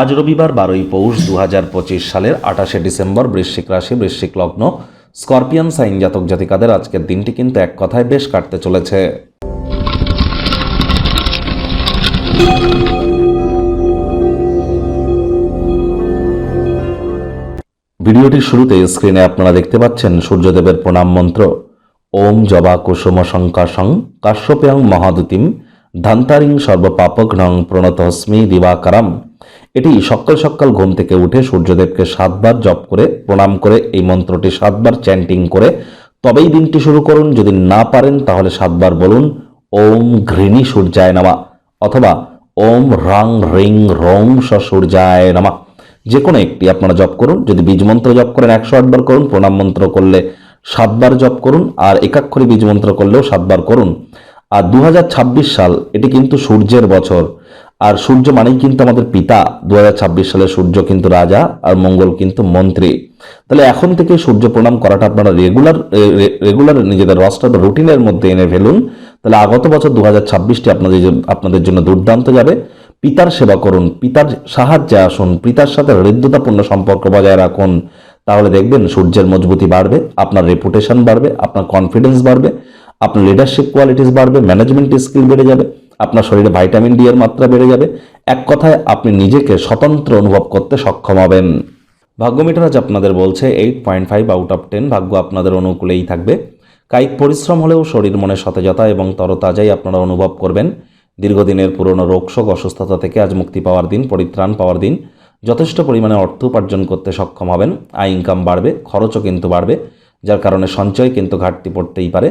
আজ রবিবার বারোই পৌষ দু সালের আঠাশে ডিসেম্বর বৃশ্চিক রাশি, বৃশ্চিক লগ্ন। স্করপিয়ান সাইন জাতক জাতিকাদের আজকের দিনটি কিন্তু এক কথায় বেশ কাটতে চলেছে। ভিডিওটির শুরুতে স্ক্রিনে আপনারা দেখতে পাচ্ছেন সূর্যদেবের প্রণাম মন্ত্র। ওম জবা কুসুম শঙ্কাশং কাশ্যপেয়ং মহাদুতিম ধান্তারিং সর্বপাপগ্নং প্রণতস্মি দিবাকারাম। এটি সকাল সকাল ঘুম থেকে উঠে সূর্যদেবকে সাতবার জপ করে, প্রণাম করে, এই মন্ত্রটি সাতবার চ্যান্টিং করে, তবেই দিনটি শুরু করুন। যদি না পারেন, তাহলে সাতবার বলুন, ওম ঘৃণী সূর্যায় নামা অথবা, ওম রং রিং রং স সূর্যায় নামা যে কোনো একটি আপনারা জপ করুন। যদি বীজ মন্ত্র জপ করেন একশো আটবার করুন, প্রণাম মন্ত্র করলে সাতবার জপ করুন, আর একাক্ষরে বীজ মন্ত্র করলেও সাতবার করুন। আর দু হাজার ছাব্বিশ সাল, এটি কিন্তু সূর্যের বছর। আর সূর্য মানেই কিন্তু আমাদের পিতা। দু হাজার ছাব্বিশ সালে সূর্য কিন্তু রাজা আর মঙ্গল কিন্তু মন্ত্রী। তাহলে এখন থেকে সূর্য প্রণাম করাটা আপনারা রেগুলার রেগুলার নিজেদের রস্টার বা রুটিনের মধ্যে এনে ফেলুন। তাহলে আগত বছর দু হাজার ছাব্বিশটি আপনাদের আপনাদের জন্য দুর্দান্ত যাবে। পিতার সেবা করুন, পিতার সাহায্যে আসুন, পিতার সাথে হৃদ্যতাপূর্ণ সম্পর্ক বজায় রাখুন। তাহলে দেখবেন সূর্যের মজবুতি বাড়বে, আপনার রেপুটেশন বাড়বে, আপনার কনফিডেন্স বাড়বে, আপনার লিডারশিপ কোয়ালিটিস বাড়বে ম্যানেজমেন্ট স্কিল বেড়ে যাবে। আপনার শরীরে ভাইটামিন ডি এর মাত্রা বেড়ে যাবে। এক কথায় আপনি নিজেকে স্বতন্ত্র অনুভব করতে সক্ষম হবেন। ভাগ্যমিটার আজ আপনাদের বলছে eight point five out of ten ভাগ্য আপনাদের অনুকূলেই থাকবে। কায়িক পরিশ্রম হলেও শরীর মনে সতেজতা এবং তরতাজাই আপনারা অনুভব করবেন। দীর্ঘদিনের পুরনো রোগশোক অসুস্থতা থেকে আজ মুক্তি পাওয়ার দিন, পরিত্রাণ পাওয়ার দিন। যথেষ্ট পরিমাণে অর্থ উপার্জন করতে সক্ষম হবেন। আয় ইনকাম বাড়বে, খরচও কিন্তু বাড়বে, যার কারণে সঞ্চয় কিন্তু ঘাটতি পড়তেই পারে।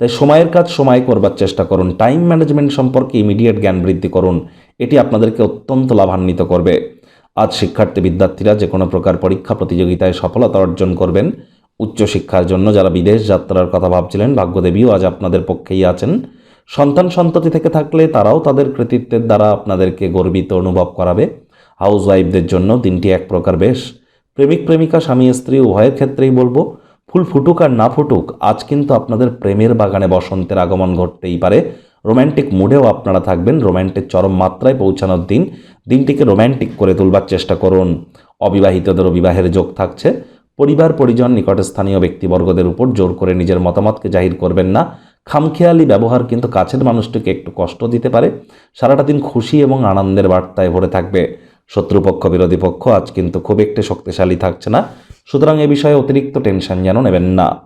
তাই সময়ের কাজ সময় করবার চেষ্টা করুন। টাইম ম্যানেজমেন্ট সম্পর্কে ইমিডিয়েট জ্ঞান বৃদ্ধি করুন। এটি আপনাদেরকে অত্যন্ত লাভান্বিত করবে। আজ শিক্ষার্থী বিদ্যার্থীরা যে কোনো প্রকার পরীক্ষা প্রতিযোগিতায় সফলতা অর্জন করবেন। উচ্চশিক্ষার জন্য যারা বিদেশ যাত্রার কথা ভাবছিলেন, ভাগ্যদেবীও আজ আপনাদের পক্ষেই আছেন। সন্তান সন্ততি থেকে থাকলে তারাও তাদের কৃতিত্বের দ্বারা আপনাদেরকে গর্বিত অনুভব করাবে। হাউস ওয়াইফদের জন্য দিনটি এক প্রকার বেশ। প্রেমিক প্রেমিকা স্বামী স্ত্রী উভয়ের ক্ষেত্রেই বলব ফুল ফুটুক আর না ফুটুক, আজ কিন্তু আপনাদের প্রেমের বাগানে বসন্তের আগমন ঘটতেই পারে। রোম্যান্টিক মুডেও আপনারা থাকবেন, রোম্যান্টিক চরম মাত্রায় পৌঁছানোর দিন। দিনটিকে রোম্যান্টিক করে তুলবার চেষ্টা করুন। অবিবাহিতদেরও বিবাহের যোগ থাকছে। পরিবার, পরিজন নিকটে স্থানীয় ব্যক্তিবর্গদের উপর জোর করে নিজের মতামতকে জাহির করবেন না। খামখেয়ালি ব্যবহার কিন্তু কাছের মানুষটিকে একটু কষ্ট দিতে পারে। সারাটা দিন খুশি এবং আনন্দের বার্তায় ভরে থাকবে। শত্রুপক্ষ, বিরোধী পক্ষ আজ কিন্তু খুব একটি শক্তিশালী থাকছে না। সুতরাং এ বিষয়ে অতিরিক্ত টেনশন যেন নেবেন না।